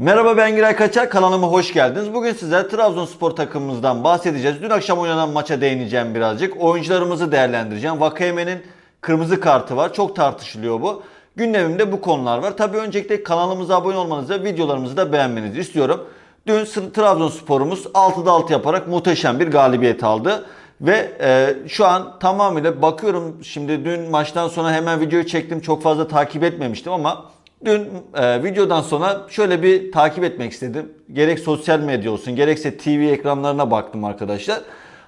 Merhaba ben Giray Kaçar kanalıma hoş geldiniz. Bugün size Trabzonspor takımımızdan bahsedeceğiz. Dün akşam oynanan maça değineceğim birazcık. Oyuncularımızı değerlendireceğim. Vakayeme'nin kırmızı kartı var. Çok tartışılıyor bu. Gündemimde bu konular var. Tabii öncelikle kanalımıza abone olmanızı, videolarımızı da beğenmenizi istiyorum. Dün Trabzonspor'umuz 6'da 6 yaparak muhteşem bir galibiyet aldı. Ve e, şu an tamamıyla bakıyorum şimdi dün maçtan sonra hemen videoyu çektim. Çok fazla takip etmemiştim ama Dün e, videodan sonra şöyle bir takip etmek istedim. Gerek sosyal medya olsun gerekse TV ekranlarına baktım arkadaşlar.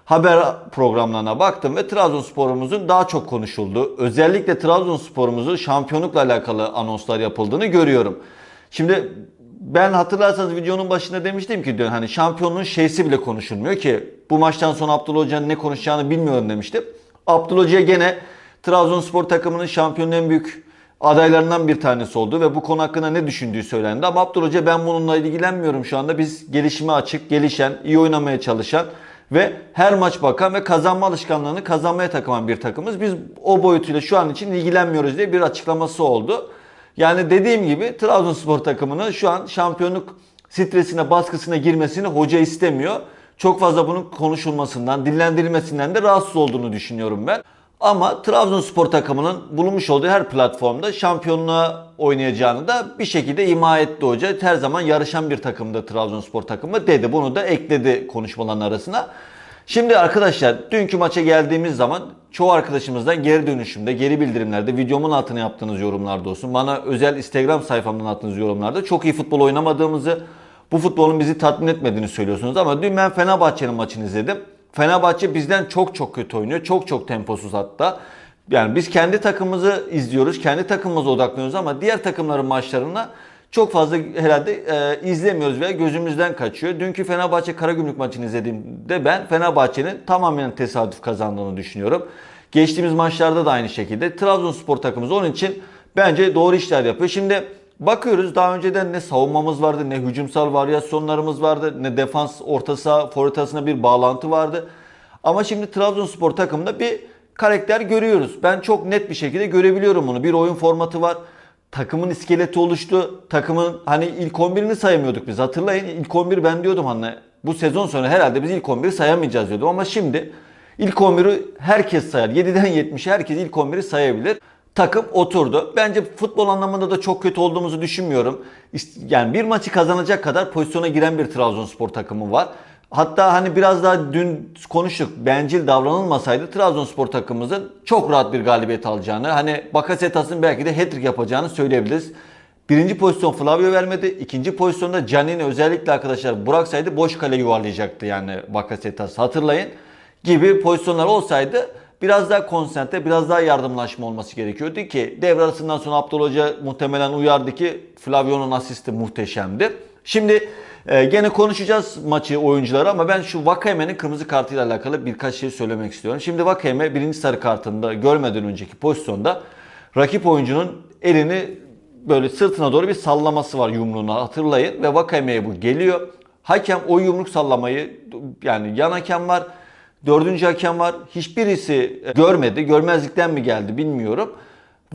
Haber programlarına baktım ve Trabzonspor'umuzun daha çok konuşulduğu, özellikle Trabzonspor'umuzun şampiyonlukla alakalı anonslar yapıldığını görüyorum. Şimdi ben hatırlarsanız videonun başında demiştim ki dün hani şampiyonluğun şeysi bile konuşulmuyor ki bu maçtan sonra Abdullah Hoca'nın ne konuşacağını bilmiyorum demiştim. Abdullah Hoca gene Trabzonspor takımının şampiyonun en büyük adaylarından bir tanesi oldu ve bu konu hakkında ne düşündüğü söylendi. Ama Abdullah Hoca ben bununla ilgilenmiyorum şu anda. Biz gelişime açık, gelişen, iyi oynamaya çalışan ve her maç bakan ve kazanma alışkanlığını kazanmaya takılan bir takımız. Biz o boyutuyla şu an için ilgilenmiyoruz diye bir açıklaması oldu. Yani dediğim gibi Trabzonspor takımının şu an şampiyonluk stresine, baskısına girmesini hoca istemiyor. Çok fazla bunun konuşulmasından, dillendirilmesinden de rahatsız olduğunu düşünüyorum ben. Ama Trabzonspor takımının bulunmuş olduğu her platformda şampiyonluğa oynayacağını da bir şekilde ima etti hoca. Her zaman yarışan bir takımda Trabzonspor takımı dedi. Bunu da ekledi konuşmaların arasına. Şimdi arkadaşlar dünkü maça geldiğimiz zaman çoğu arkadaşımızdan geri dönüşümde, geri bildirimlerde, videomun altına yaptığınız yorumlarda olsun, bana özel Instagram sayfamdan attığınız yorumlarda çok iyi futbol oynamadığımızı, bu futbolun bizi tatmin etmediğini söylüyorsunuz. Ama dün ben Fenerbahçe'nin maçını izledim. Fenerbahçe bizden çok çok kötü oynuyor. Çok çok temposuz hatta. Yani biz kendi takımımızı izliyoruz, kendi takımımıza odaklanıyoruz ama diğer takımların maçlarına çok fazla herhalde e, izlemiyoruz veya gözümüzden kaçıyor. Dünkü Fenerbahçe Karagümrük maçını izlediğimde ben Fenerbahçe'nin tamamen tesadüf kazandığını düşünüyorum. Geçtiğimiz maçlarda da aynı şekilde. Trabzonspor takımımız onun için bence doğru işler yapıyor. Şimdi bakıyoruz daha önceden ne savunmamız vardı, ne hücumsal varyasyonlarımız vardı, ne defans orta saha bir bağlantı vardı. Ama şimdi Trabzonspor takımında bir karakter görüyoruz. Ben çok net bir şekilde görebiliyorum bunu. Bir oyun formatı var. Takımın iskeleti oluştu. Takımın hani ilk 11'ini sayamıyorduk biz. Hatırlayın ilk 11 ben diyordum hani bu sezon sonu herhalde biz ilk 11'i sayamayacağız diyordum. Ama şimdi ilk 11'i herkes sayar. 7'den 70'e herkes ilk 11'i sayabilir. Takım oturdu. Bence futbol anlamında da çok kötü olduğumuzu düşünmüyorum. Yani bir maçı kazanacak kadar pozisyona giren bir Trabzonspor takımı var. Hatta hani biraz daha dün konuştuk. Bencil davranılmasaydı Trabzonspor takımımızın çok rahat bir galibiyet alacağını, hani Bakasetas'ın belki de hat-trick yapacağını söyleyebiliriz. Birinci pozisyon Flavio vermedi. İkinci pozisyonda Canini özellikle arkadaşlar bıraksaydı boş kale yuvarlayacaktı yani Bakasetas. Hatırlayın gibi pozisyonlar olsaydı biraz daha konsantre, biraz daha yardımlaşma olması gerekiyordu ki devre arasından sonra Abdullah Hoca muhtemelen uyardı ki Flavio'nun asisti muhteşemdi. Şimdi e, gene konuşacağız maçı oyuncuları ama ben şu Vakayeme'nin kırmızı kartıyla alakalı birkaç şey söylemek istiyorum. Şimdi Vakayeme birinci sarı kartında görmeden önceki pozisyonda rakip oyuncunun elini böyle sırtına doğru bir sallaması var yumruğuna hatırlayın ve Vakayeme'ye bu geliyor. Hakem o yumruk sallamayı yani yan hakem var, dördüncü hakem var. Hiçbirisi görmedi. Görmezlikten mi geldi bilmiyorum.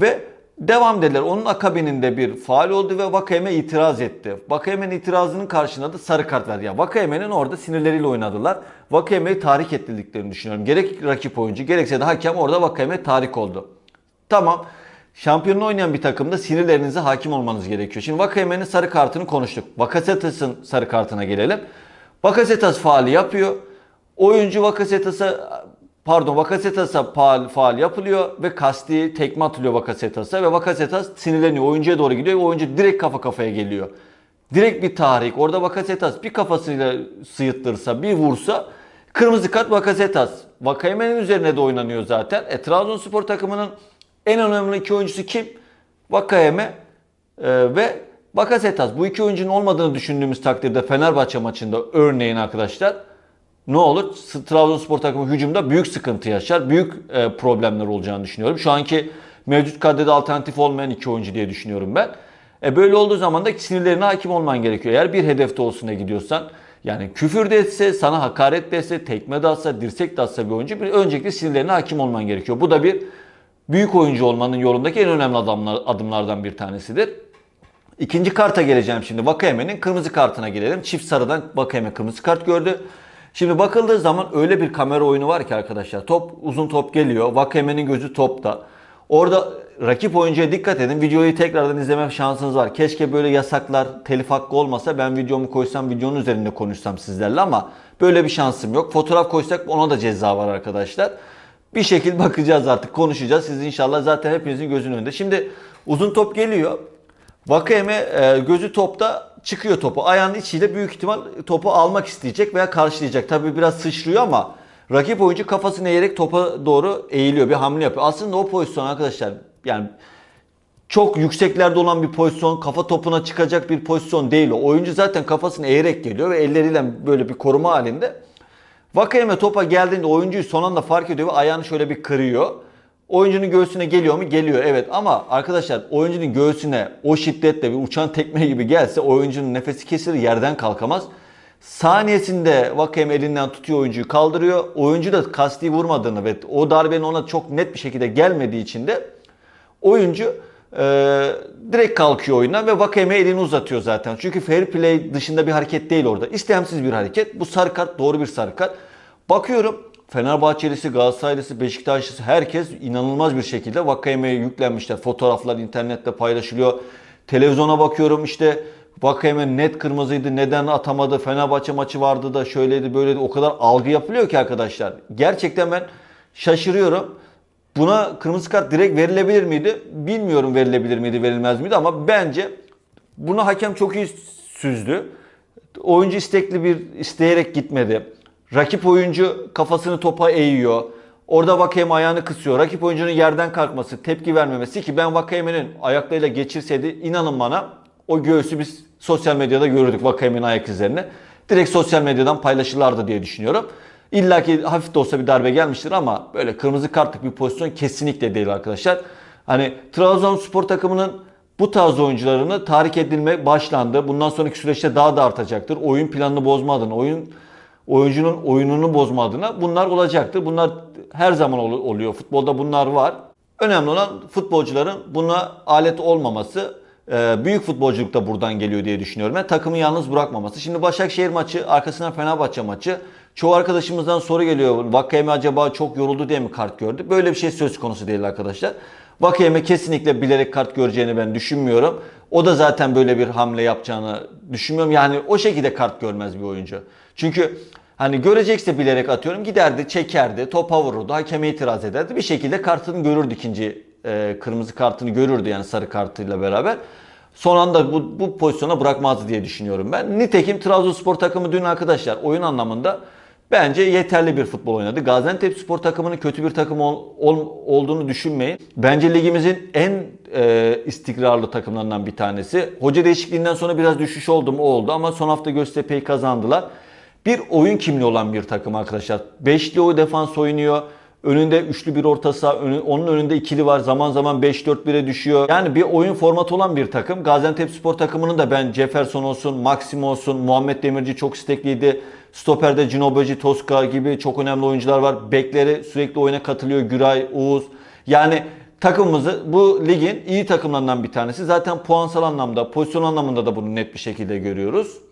Ve devam dediler. Onun akabininde bir faal oldu ve Vakayeme itiraz etti. Vakayeme'nin itirazının karşılığında da sarı kart verdi. Yani Vakayeme'nin orada sinirleriyle oynadılar. Vakayeme'yi tahrik ettirdiklerini düşünüyorum. Gerek rakip oyuncu gerekse de hakem orada Vakayeme tahrik oldu. Tamam. Şampiyonluğu oynayan bir takımda sinirlerinize hakim olmanız gerekiyor. Şimdi Vakayeme'nin sarı kartını konuştuk. Bakasetas'ın sarı kartına gelelim. Bakasetas faali yapıyor. Oyuncu Bakasetas'a pardon Bakasetas'a faal, faal yapılıyor ve kasti tekme atılıyor Bakasetas'a ve Bakasetas sinirleniyor. Oyuncuya doğru gidiyor ve oyuncu direkt kafa kafaya geliyor. Direkt bir tahrik. Orada Bakasetas bir kafasıyla sıyıttırsa, bir vursa kırmızı kart Bakasetas. Vakayeme'nin üzerine de oynanıyor zaten. E, Trabzonspor takımının en önemli iki oyuncusu kim? Vakayeme e, ve Bakasetas. Bu iki oyuncunun olmadığını düşündüğümüz takdirde Fenerbahçe maçında örneğin arkadaşlar ne olur? Trabzonspor takımı hücumda büyük sıkıntı yaşar. Büyük e, problemler olacağını düşünüyorum. Şu anki mevcut kadrede alternatif olmayan iki oyuncu diye düşünüyorum ben. E böyle olduğu zaman da sinirlerine hakim olman gerekiyor. Eğer bir hedefte olsuna gidiyorsan yani küfür de etse, sana hakaret de etse, tekme de atsa, dirsek de atsa bir oyuncu bir öncelikle sinirlerine hakim olman gerekiyor. Bu da bir büyük oyuncu olmanın yolundaki en önemli adımlar, adımlardan bir tanesidir. İkinci karta geleceğim şimdi. Vakayeme'nin kırmızı kartına gelelim. Çift sarıdan Vakayeme kırmızı kart gördü. Şimdi bakıldığı zaman öyle bir kamera oyunu var ki arkadaşlar. Top uzun top geliyor. Vakayeme'nin gözü topta. Orada rakip oyuncuya dikkat edin. Videoyu tekrardan izleme şansınız var. Keşke böyle yasaklar, telif hakkı olmasa ben videomu koysam videonun üzerinde konuşsam sizlerle ama böyle bir şansım yok. Fotoğraf koysak ona da ceza var arkadaşlar. Bir şekil bakacağız artık konuşacağız. Siz inşallah zaten hepinizin gözünün önünde. Şimdi uzun top geliyor. Vakayeme e, gözü topta çıkıyor topu. Ayağının içiyle büyük ihtimal topu almak isteyecek veya karşılayacak. Tabii biraz sıçrıyor ama rakip oyuncu kafasını eğerek topa doğru eğiliyor. Bir hamle yapıyor. Aslında o pozisyon arkadaşlar yani çok yükseklerde olan bir pozisyon, kafa topuna çıkacak bir pozisyon değil o. Oyuncu zaten kafasını eğerek geliyor ve elleriyle böyle bir koruma halinde. Vakayeme topa geldiğinde oyuncuyu son anda fark ediyor ve ayağını şöyle bir kırıyor. Oyuncunun göğsüne geliyor mu? Geliyor evet ama arkadaşlar oyuncunun göğsüne o şiddetle bir uçan tekme gibi gelse oyuncunun nefesi kesilir yerden kalkamaz. Saniyesinde Vakayeme elinden tutuyor oyuncuyu kaldırıyor. Oyuncu da kasti vurmadığını ve o darbenin ona çok net bir şekilde gelmediği için de oyuncu e, direkt kalkıyor oyuna ve Vakayeme elini uzatıyor zaten. Çünkü fair play dışında bir hareket değil orada. İstemsiz bir hareket. Bu sarı kart doğru bir sarı kart. Bakıyorum Fenerbahçelisi, Galatasaraylısı, Beşiktaşlısı herkes inanılmaz bir şekilde Vakayeme'ye yüklenmişler. Fotoğraflar internette paylaşılıyor. Televizyona bakıyorum işte Vakayeme net kırmızıydı. Neden atamadı? Fenerbahçe maçı vardı da şöyleydi böyleydi. O kadar algı yapılıyor ki arkadaşlar. Gerçekten ben şaşırıyorum. Buna kırmızı kart direkt verilebilir miydi? Bilmiyorum verilebilir miydi, verilmez miydi ama bence bunu hakem çok iyi süzdü. Oyuncu istekli bir isteyerek gitmedi. Rakip oyuncu kafasını topa eğiyor. Orada Vakayeme ayağını kısıyor. Rakip oyuncunun yerden kalkması, tepki vermemesi ki ben Vakayeme'nin ayaklarıyla geçirseydi inanın bana o göğsü biz sosyal medyada görürdük Vakayeme'nin ayak izlerini. Direkt sosyal medyadan paylaşırlardı diye düşünüyorum. İlla ki hafif de olsa bir darbe gelmiştir ama böyle kırmızı kartlık bir pozisyon kesinlikle değil arkadaşlar. Hani Trabzonspor takımının bu tarz oyuncularını tahrik edilme başlandı. Bundan sonraki süreçte daha da artacaktır. Oyun planını bozma adına, oyun oyuncunun oyununu bozma adına bunlar olacaktır. Bunlar her zaman ol- oluyor. Futbolda bunlar var. Önemli olan futbolcuların buna alet olmaması. Ee, Büyük futbolculuk da buradan geliyor diye düşünüyorum. Ben takımı yalnız bırakmaması. Şimdi Başakşehir maçı, arkasından Fenerbahçe maçı. Çoğu arkadaşımızdan soru geliyor. Vakayeme acaba çok yoruldu diye mi kart gördü? Böyle bir şey söz konusu değil arkadaşlar. Vakayeme kesinlikle bilerek kart göreceğini ben düşünmüyorum. O da zaten böyle bir hamle yapacağını düşünmüyorum. Yani o şekilde kart görmez bir oyuncu. Çünkü hani görecekse bilerek atıyorum giderdi, çekerdi, topa vururdu, hakeme itiraz ederdi. Bir şekilde kartını görürdü ikinci e, kırmızı kartını görürdü yani sarı kartıyla beraber. Son anda bu, bu pozisyona bırakmazdı diye düşünüyorum ben. Nitekim Trabzonspor takımı dün arkadaşlar oyun anlamında bence yeterli bir futbol oynadı. Gaziantep Spor takımının kötü bir takım ol- ol- olduğunu düşünmeyin. Bence ligimizin en e, istikrarlı takımlarından bir tanesi. Hoca değişikliğinden sonra biraz düşüş oldu mu oldu ama son hafta Göztepe'yi kazandılar. Bir oyun kimliği olan bir takım arkadaşlar. Beşli o defans oynuyor. Önünde üçlü bir orta saha, onun önünde ikili var. Zaman zaman 5-4-1'e düşüyor. Yani bir oyun formatı olan bir takım. Gaziantep Spor takımının da ben Jefferson olsun, Maxim olsun, Muhammed Demirci çok istekliydi. Stoper'de Cinoboji, Toska gibi çok önemli oyuncular var. Bekleri sürekli oyuna katılıyor. Güray, Uğuz. Yani takımımızı bu ligin iyi takımlarından bir tanesi. Zaten puansal anlamda, pozisyon anlamında da bunu net bir şekilde görüyoruz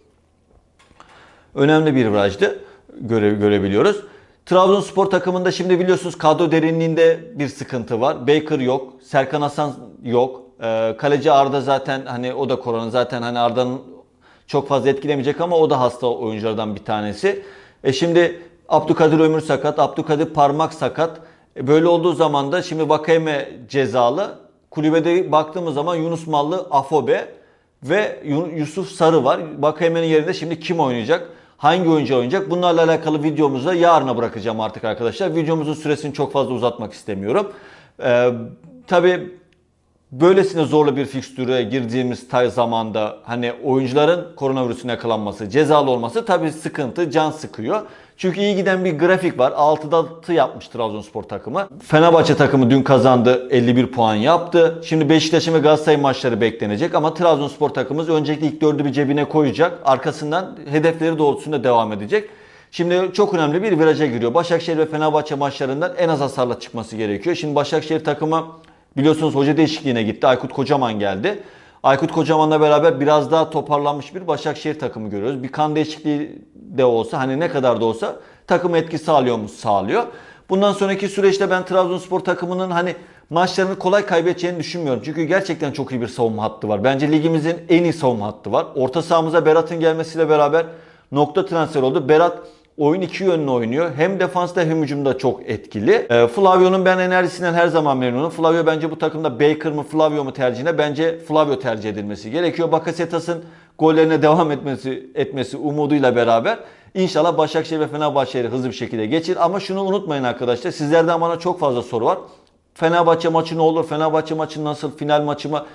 önemli bir virajdı. Göre, görebiliyoruz. Trabzonspor takımında şimdi biliyorsunuz kadro derinliğinde bir sıkıntı var. Baker yok, Serkan Hasan yok. Ee, kaleci Arda zaten hani o da korona zaten hani Arda'nın çok fazla etkilemeyecek ama o da hasta oyunculardan bir tanesi. E şimdi Abdülkadir Ömür sakat, Abdülkadir Parmak sakat. E böyle olduğu zaman da şimdi Vakayeme cezalı. Kulübede baktığımız zaman Yunus Mallı, Afobe ve Yu- Yusuf Sarı var. Vakayeme'nin yerinde şimdi kim oynayacak? Hangi oyuncu oynayacak? Bunlarla alakalı videomuzu da yarına bırakacağım artık arkadaşlar. Videomuzun süresini çok fazla uzatmak istemiyorum. Ee, tabii böylesine zorlu bir fikstüre girdiğimiz tay zamanda hani oyuncuların koronavirüsüne yakalanması, cezalı olması tabii sıkıntı, can sıkıyor. Çünkü iyi giden bir grafik var. 6'da 6 yapmış Trabzonspor takımı. Fenerbahçe takımı dün kazandı. 51 puan yaptı. Şimdi Beşiktaş'ın ve Galatasaray maçları beklenecek. Ama Trabzonspor takımımız öncelikle ilk dördü bir cebine koyacak. Arkasından hedefleri doğrultusunda devam edecek. Şimdi çok önemli bir viraja giriyor. Başakşehir ve Fenerbahçe maçlarından en az hasarla çıkması gerekiyor. Şimdi Başakşehir takımı biliyorsunuz hoca değişikliğine gitti. Aykut Kocaman geldi. Aykut Kocaman'la beraber biraz daha toparlanmış bir Başakşehir takımı görüyoruz. Bir kan değişikliği de olsa hani ne kadar da olsa takım etki sağlıyor mu? Sağlıyor. Bundan sonraki süreçte ben Trabzonspor takımının hani maçlarını kolay kaybedeceğini düşünmüyorum. Çünkü gerçekten çok iyi bir savunma hattı var. Bence ligimizin en iyi savunma hattı var. Orta sahamıza Berat'ın gelmesiyle beraber nokta transfer oldu. Berat oyun iki yönlü oynuyor. Hem defansta hem hücumda çok etkili. E, Flavio'nun ben enerjisinden her zaman memnunum. Flavio bence bu takımda Baker mı Flavio mu tercihine bence Flavio tercih edilmesi gerekiyor. Bakasetas'ın gollerine devam etmesi etmesi umuduyla beraber İnşallah Başakşehir ve Fenerbahçe'yi hızlı bir şekilde geçir. Ama şunu unutmayın arkadaşlar. Sizlerden bana çok fazla soru var. Fenerbahçe maçı ne olur? Fenerbahçe maçı nasıl? Final maçı mı?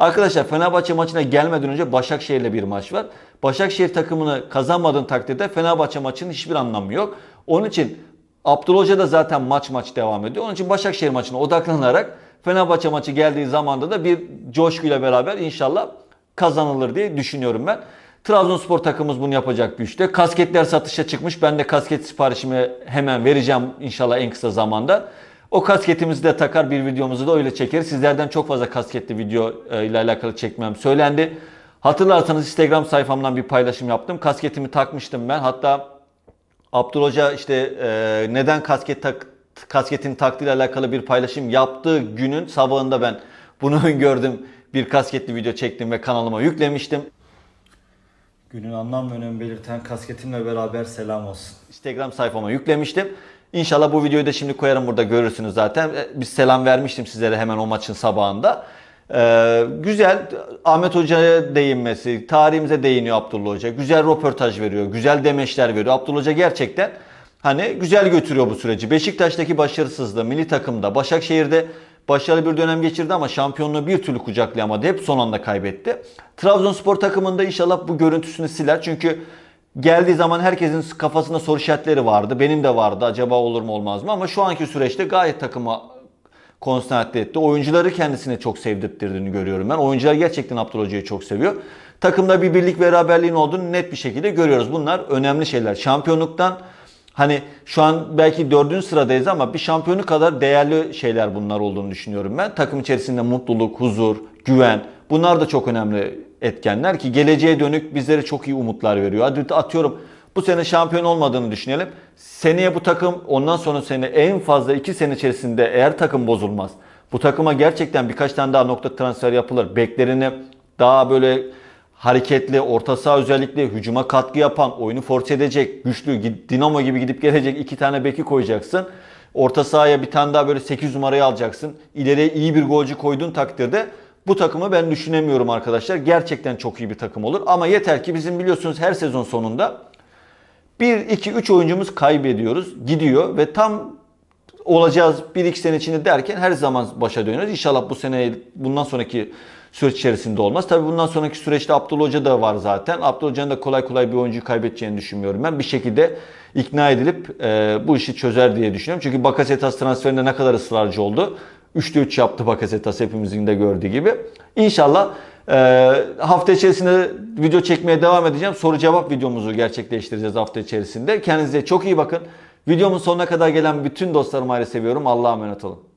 Arkadaşlar Fenerbahçe maçına gelmeden önce Başakşehir'le bir maç var. Başakşehir takımını kazanmadığın takdirde Fenerbahçe maçının hiçbir anlamı yok. Onun için Abdullah Hoca da zaten maç maç devam ediyor. Onun için Başakşehir maçına odaklanarak Fenerbahçe maçı geldiği zamanda da bir coşkuyla beraber inşallah kazanılır diye düşünüyorum ben. Trabzonspor takımımız bunu yapacak güçte. Kasketler satışa çıkmış. Ben de kasket siparişimi hemen vereceğim inşallah en kısa zamanda. O kasketimizi de takar bir videomuzu da öyle çekeriz. Sizlerden çok fazla kasketli video e, ile alakalı çekmem söylendi. Hatırlarsanız Instagram sayfamdan bir paylaşım yaptım. Kasketimi takmıştım ben. Hatta Abdül Hoca işte e, neden kasket tak, kasketini taktığıyla alakalı bir paylaşım yaptığı günün sabahında ben bunu gördüm. Bir kasketli video çektim ve kanalıma yüklemiştim. Günün anlam ve önemi belirten kasketimle beraber selam olsun. Instagram sayfama yüklemiştim. İnşallah bu videoyu da şimdi koyarım burada görürsünüz zaten. E, Bir selam vermiştim sizlere hemen o maçın sabahında. Ee, güzel Ahmet Hoca'ya değinmesi, tarihimize değiniyor Abdullah Hoca. Güzel röportaj veriyor, güzel demeçler veriyor. Abdullah Hoca gerçekten hani güzel götürüyor bu süreci. Beşiktaş'taki başarısızlığı, milli takımda, Başakşehir'de başarılı bir dönem geçirdi ama şampiyonluğu bir türlü kucaklayamadı. Hep son anda kaybetti. Trabzonspor takımında inşallah bu görüntüsünü siler. Çünkü geldiği zaman herkesin kafasında soru işaretleri vardı. Benim de vardı. Acaba olur mu olmaz mı? Ama şu anki süreçte gayet takıma konsantre etti. Oyuncuları kendisine çok sevdirttirdiğini görüyorum ben. Oyuncular gerçekten Abdullah Hoca'yı çok seviyor. Takımda bir birlik beraberliğin olduğunu net bir şekilde görüyoruz. Bunlar önemli şeyler. Şampiyonluktan hani şu an belki dördüncü sıradayız ama bir şampiyonluk kadar değerli şeyler bunlar olduğunu düşünüyorum ben. Takım içerisinde mutluluk, huzur, güven bunlar da çok önemli etkenler ki geleceğe dönük bizlere çok iyi umutlar veriyor. Hadi atıyorum bu sene şampiyon olmadığını düşünelim. Seneye bu takım ondan sonra sene en fazla 2 sene içerisinde eğer takım bozulmaz. Bu takıma gerçekten birkaç tane daha nokta transfer yapılır. Beklerini daha böyle hareketli, orta saha özellikle hücuma katkı yapan, oyunu force edecek, güçlü, dinamo gibi gidip gelecek iki tane beki koyacaksın. Orta sahaya bir tane daha böyle 8 numarayı alacaksın. İleriye iyi bir golcü koyduğun takdirde bu takımı ben düşünemiyorum arkadaşlar. Gerçekten çok iyi bir takım olur. Ama yeter ki bizim biliyorsunuz her sezon sonunda 1, 2, 3 oyuncumuz kaybediyoruz. Gidiyor ve tam olacağız 1-2 sene içinde derken her zaman başa dönüyoruz. İnşallah bu sene bundan sonraki süreç içerisinde olmaz. Tabii bundan sonraki süreçte Abdullah Hoca da var zaten. Abdullah Hoca'nın da kolay kolay bir oyuncuyu kaybedeceğini düşünmüyorum ben. Bir şekilde ikna edilip e, bu işi çözer diye düşünüyorum. Çünkü Bakasetas transferinde ne kadar ısrarcı oldu. 3'te 3 yaptı Bakasetas hepimizin de gördüğü gibi. İnşallah e, hafta içerisinde video çekmeye devam edeceğim. Soru cevap videomuzu gerçekleştireceğiz hafta içerisinde. Kendinize çok iyi bakın. Videomun sonuna kadar gelen bütün dostlarımı ayrı seviyorum. Allah'a emanet olun.